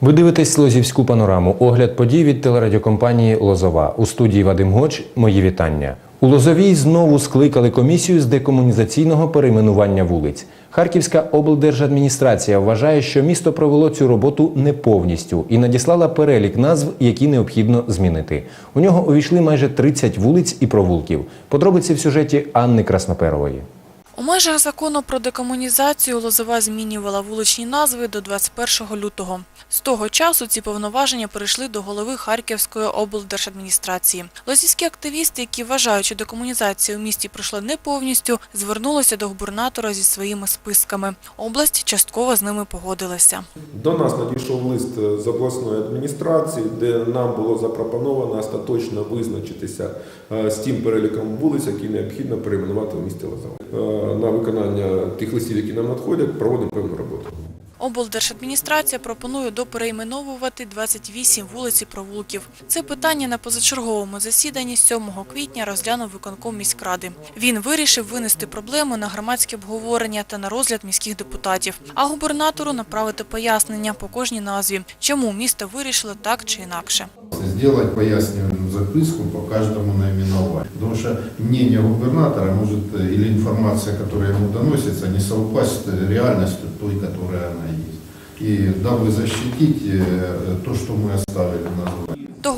Ви дивитесь Лозівську панораму. Огляд подій від телерадіокомпанії Лозова. У студії Вадим Гоч. Мої вітання. У Лозовій знову скликали комісію з декомунізаційного перейменування вулиць. Харківська облдержадміністрація вважає, що місто провело цю роботу не повністю і надіслала перелік назв, які необхідно змінити. У нього увійшли майже 30 вулиць і провулків. Подробиці в сюжеті Анни Красноперової. У межах закону про декомунізацію Лозова змінювала вуличні назви до 21 лютого. З того часу ці повноваження перейшли до голови Харківської облдержадміністрації. Лозівські активісти, які вважають, що декомунізація у місті пройшла не повністю, звернулися до губернатора зі своїми списками. Область частково з ними погодилася. До нас надійшов лист з обласної адміністрації, де нам було запропоновано остаточно визначитися е, з тим переліком вулиць, які необхідно перейменувати в місті Лозова. Е, На виконання тих листів, які нам надходять, проводимо певну роботу. Облдержадміністрація пропонує доперейменовувати 28 вулиць і провулків. Це питання на позачерговому засіданні 7 квітня розглянув виконком міськради. Він вирішив винести проблему на громадське обговорення та на розгляд міських депутатів, а губернатору направити пояснення по кожній назві, чому місто вирішило так чи інакше. сделать пояснительную записку по каждому наименованию. Потому что мнение губернатора может, э, или информация, которая ему доносится, не совпасть с реальностью той, которая она есть. И дабы защитить э, то, что мы оставили на заводе.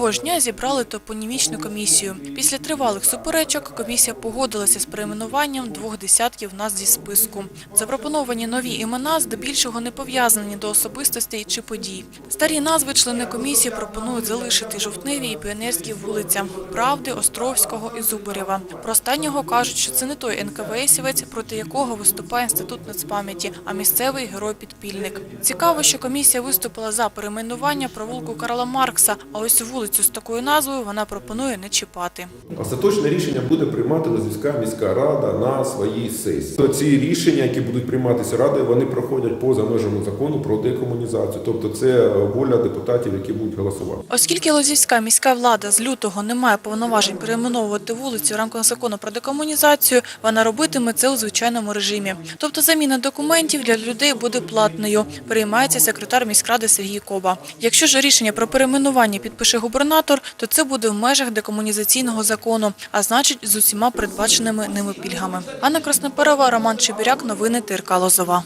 Того ж дня зібрали топонімічну комісію. Після тривалих суперечок комісія погодилася з перейменуванням двох десятків назв зі списку. Запропоновані нові імена здебільшого не пов'язані до особистостей чи подій. Старі назви члени комісії пропонують залишити жовтневі і піонерські вулиця Правди, Островського і Зубарєва. Про останнього кажуть, що це не той НКВСівець, проти якого виступає інститут нацпам'яті, а місцевий герой-підпільник. Цікаво, що комісія виступила за перейменування провулку Карла Маркса, а ось вулицю з такою назвою вона пропонує не чіпати. Остаточне рішення буде приймати Лозівська міська рада на своїй сесії. То ці рішення, які будуть прийматися радою, вони проходять поза межами закону про декомунізацію. Тобто це воля депутатів, які будуть голосувати. Оскільки Лозівська міська влада з лютого не має повноважень перейменовувати вулицю в рамках закону про декомунізацію, вона робитиме це у звичайному режимі. Тобто заміна документів для людей буде платною, переймається секретар міськради Сергій Коба. Якщо ж рішення про перейменування підпише губернатор, то це буде в межах декомунізаційного закону, а значить з усіма передбаченими ними пільгами. Анна Красноперова, Роман Чебіряк, новини ТРК Лозова.